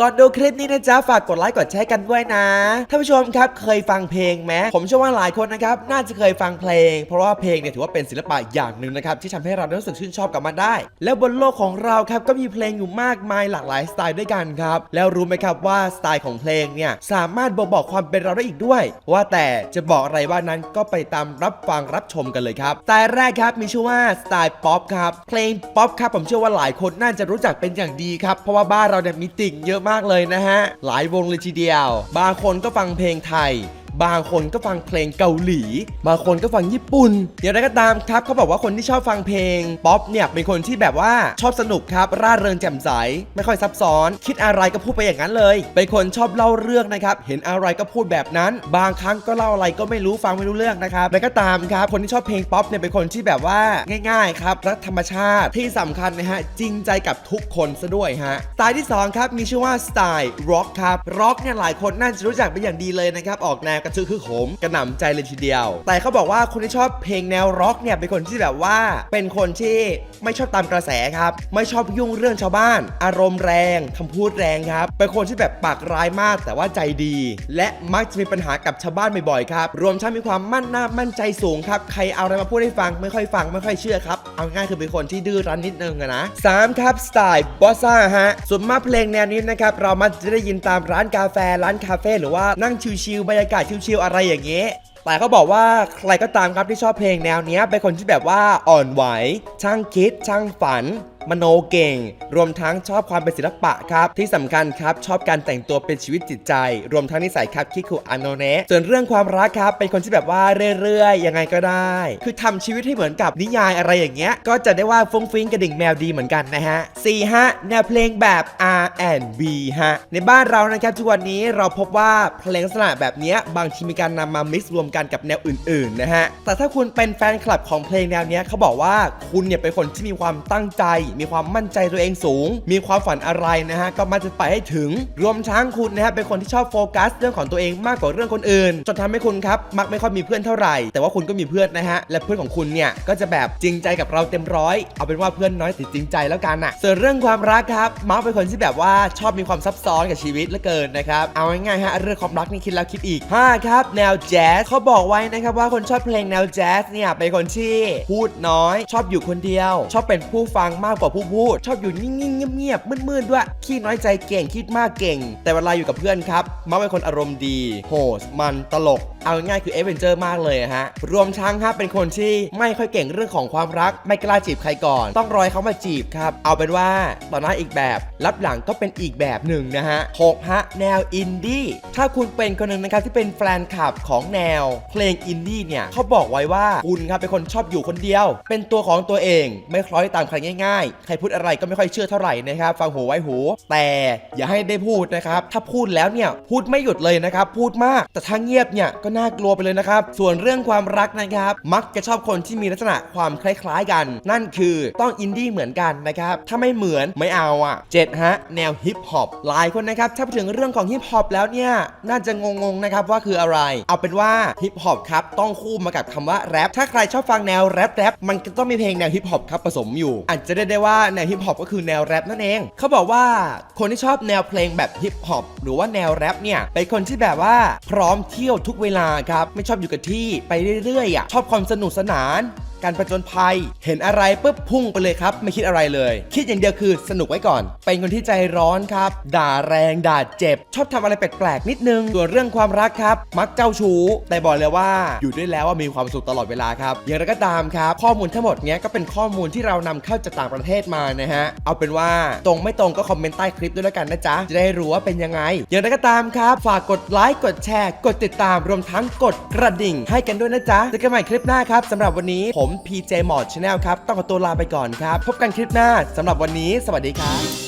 ก่อนดูคลิปนี้นะจ๊ะฝากกดไลค์กดแชร์กันด้วยนะท่านผู้ชมครับเคยฟังเพลงไหมผมเชื่อว่าหลายคนนะครับน่าจะเคยฟังเพลง เพราะว่าเพลงเนี่ยถือว่าเป็นศิลปะอย่างหนึ่งนะครับที่ทำให้เรารู้สึกชื่นชอบกับมันได้ แล้วบนโลกของเราครับก็มีเพลงอยู่มากมายหลากหลายสไตล์ด้วยกันครับแล้วรู้ไหมครับว่าสไตล์ของเพลงเนี่ยสามารถบ่งบอกความเป็นเราได้อีกด้วย ว่าแต่จะบอกอะไรว่านั้นก็ไปตามรับฟังรับชมกันเลยครับสไตล์แรกครับมีชื่อว่าสไตล์ป๊อปครับเพลงป๊อปครับผมเชื่อว่าหลายคนน่าจะรู้จักเป็นอย่างดีครับเพราะว่าบ้านเราเนี่ยมีติ่งเยอะมากเลยนะฮะ หลายวงเลยทีเดียว บางคนก็ฟังเพลงไทย บางคนก็ฟังเพลงเกาหลี บางคนก็ฟังญี่ปุ่นอย่างไรก็ตามครับเขาบอกว่าคนที่ชอบฟังเพลงป๊อปเนี่ยเป็นคนที่แบบว่าชอบสนุกครับร่าเริงแจ่มใส ไม่ค่อยซับซ้อน คิดอะไรก็พูดไปอย่างนั้นเลยเป็นคนชอบเล่าเรื่องนะครับเห็นอะไรก็พูดแบบนั้น บางครั้งก็เล่าอะไรก็ไม่รู้ฟังไม่รู้เรื่องนะครับแล้วก็ตามครับคนที่ชอบเพลงป๊อปเนี่ยเป็นคนที่แบบว่าง่ายๆครับรักธรรมชาติที่สำคัญนะฮะจริงใจกับทุกคนซะด้วยฮะสไตล์ที่สองครับมีชื่อว่าสไตล์ร็อกครับร็อกเนี่ยหลายคนน่าจะรู้จักเป็นอย่างดีเลยนะครับออกแนวกระชือคือโหมกระหน่ำใจเลยทีเดียว แต่เขาบอกว่าคนที่ชอบเพลงแนวร็อกเนี่ยเป็นคนที่แบบว่า เป็นคนที่ไม่ชอบตามกระแสครับ ไม่ชอบยุ่งเรื่องชาวบ้าน อารมณ์แรงคำพูดแรงครับ เป็นคนที่แบบปากร้ายมากแต่ว่าใจดี และมักจะมีปัญหากับชาวบ้านบ่อยๆครับรวมทั้งมีความมั่นหน้ามั่นใจสูงครับใครเอาอะไรมาพูดให้ฟังไม่ค่อยฟังไม่ค่อยเชื่อครับเอาง่ายคือเป็นคนที่ดื้อรั้นนิดนึงนะสามครับสไตล์บอสซ่าฮะส่วนมากเพลงแนวนี้นะครับเรามักจะได้ยินตามร้านกาแฟร้านคาเฟ่หรือว่านั่งชิลๆบรรยากาศชิลๆอะไรอย่างเงี้ยแต่เขาบอกว่าใครก็ตามครับที่ชอบเพลงแนวนี้เป็นคนที่แบบว่าอ่อนไหวช่างคิด ช่างฝัน มโนเก่ง รวมทั้งชอบความเป็นศิลปะครับ ที่สำคัญครับ ชอบการแต่งตัวเป็นชีวิตจิตใจ รวมทั้งนิสัยครับคิคุอันโนเนะส่วนเรื่องความรักครับ เป็นคนที่แบบว่าเรื่อยๆ ยังไงก็ได้ คือทำชีวิตให้เหมือนกับนิยายอะไรอย่างเงี้ย ก็จะได้ว่าฟุ้งฟิ้งกระดิ่งแมวดีเหมือนกันนะฮะ4ฮะแนวเพลงแบบ R&B ฮะ ในบ้านเรานะครับทุกวันนี้เราพบว่าเพลงลักษณะแบบเนี้ยบางทีมีการนำมา mix รวมกันกับแนวอื่นๆนะฮะ แต่ถ้าคุณเป็นแฟนคลับของเพลงแนวเนี้ยเขาบอกว่าคุณเนี่ยเป็นคนที่มีความตั้งใจมีความมั่นใจตัวเองสูง มีความฝันอะไรนะฮะก็มันจะไปให้ถึง รวมทั้งคุณนะฮะเป็นคนที่ชอบโฟกัส เรื่องของตัวเองมากกว่าเรื่องคนอื่น จนทำให้คุณครับมักไม่ค่อยมีเพื่อนเท่าไหร่ แต่ว่าคุณก็มีเพื่อนนะฮะและเพื่อนของคุณเนี่ยก็จะแบบจริงใจกับเราเต็มร้อยเอาเป็นว่าเพื่อนน้อยแต่จริงใจแล้วกันอะส่วนเรื่องความรักครับมักเป็นคนที่แบบว่าชอบมีความซับซ้อนกับชีวิตเหลือเกินนะครับเอาง่ายๆฮะเรื่องความรักนี่คิดแล้วคิดอีก5ครับแนวแจ๊สเขาบอกไว้นะครับว่าคนชอบเพลงแนวแจ๊สเนี่ยเป็นคนที่พูดน้อย ชอบอยู่คนเดียว ชอบเป็นผู้ฟังมากกว่าผู้พูด ชอบอยู่นิ่งๆเงียบๆมืดๆด้วยขี้น้อยใจเก่งคิดมากเก่ง แต่เวลาอยู่กับเพื่อนครับมักเป็นคนอารมณ์ดี โหดมันตลก เอาง่ายคือเอเวนเจอร์มากเลยอะฮะ รวมทั้งฮะเป็นคนที่ไม่ค่อยเก่งเรื่องของความรัก ไม่กล้าจีบใครก่อน ต้องรอให้เขามาจีบครับ เอาเป็นว่าต่อหน้าอีกแบบ รับหลังก็เป็นอีกแบบหนึ่งนะฮะหกฮะแนวอินดี้ถ้าคุณเป็นคนหนึ่งนะครับที่เป็นแฟนคลับของแนว เพลงอินดี้เนี่ยเขาบอกไว้ว่าคุณครับเป็นคนชอบอยู่คนเดียว เป็นตัวของตัวเองไม่คล้อยตามใครง่าย ๆ ใครพูดอะไรก็ไม่ค่อยเชื่อเท่าไหร่นะครับฟังหูไว้หู แต่อย่าให้ได้พูดนะครับถ้าพูดแล้วเนี่ยพูดไม่หยุดเลยนะครับพูดมากแต่ถ้าเงียบเนี่ยก็น่ากลัวไปเลยนะครับ ส่วนเรื่องความรักนะครับ มักจะชอบคนที่มีลักษณะความคล้ายๆกัน นั่นคือต้องอินดี้เหมือนกันนะครับ ถ้าไม่เหมือนไม่เอาอะ7ฮะ แนวฮิปฮอปหลายคนนะครับ ถ้าพูดถึงเรื่องของฮิปฮอปแล้วเนี่ย น่าจะงงๆนะครับว่าคืออะไร เอาเป็นว่าฮิปฮอปครับ ต้องคู่มากับคำว่าแรปถ้าใครชอบฟังแนวแรปแรปมันก็ต้องมีเพลงแนวฮิปฮอปครับผสมอยู่ อาจจะได้ได้ว่าแนวฮิปฮอปก็คือแนวแรปนั่นเอง เขาบอกว่าคนที่ชอบแนวเพลงแบบฮิปฮอปหรือว่าแนวแรปเนี่ยเป็นคนที่แบบว่าพร้อมเที่ยวทุกเวลาครับ ไม่ชอบอยู่กับที่ไปเรื่อยๆอะชอบความสนุกสนาน การประจนภัย เห็นอะไรปุ๊บพุ่งไปเลยครับ ไม่คิดอะไรเลย คิดอย่างเดียวคือสนุกไว้ก่อน เป็นคนที่ใจร้อนครับ ด่าแรงด่าเจ็บ ชอบทำอะไรแปลกๆนิดนึงส่วนเรื่องความรักครับ มักเจ้าชู้ แต่บอกเลยว่าอยู่ด้วยแล้วว่ามีความสุขตลอดเวลาครับอย่างไรก็ตามครับ ข้อมูลทั้งหมดเนี้ยก็เป็นข้อมูลที่เรานำเข้าจากต่างประเทศมานะฮะเอาเป็นว่าตรงไม่ตรงก็คอมเมนต์ใต้คลิปด้วยแล้วกันนะจ๊ะจะได้รู้ว่าเป็นยังไง อย่างไรก็ตามครับ ฝากกดไลค์กดแชร์ กดติดตามรวมทั้งกดกระดิ่ง ให้กันด้วยนะจ๊ะเจอกันใหม่คลิปหน้าครับสำหรับวันนี้ผม PJ m o d Channel ครับ ต้องขอตัวลาไปก่อนครับ พบกันคลิปหน้าสำหรับวันนี้ สวัสดีครับ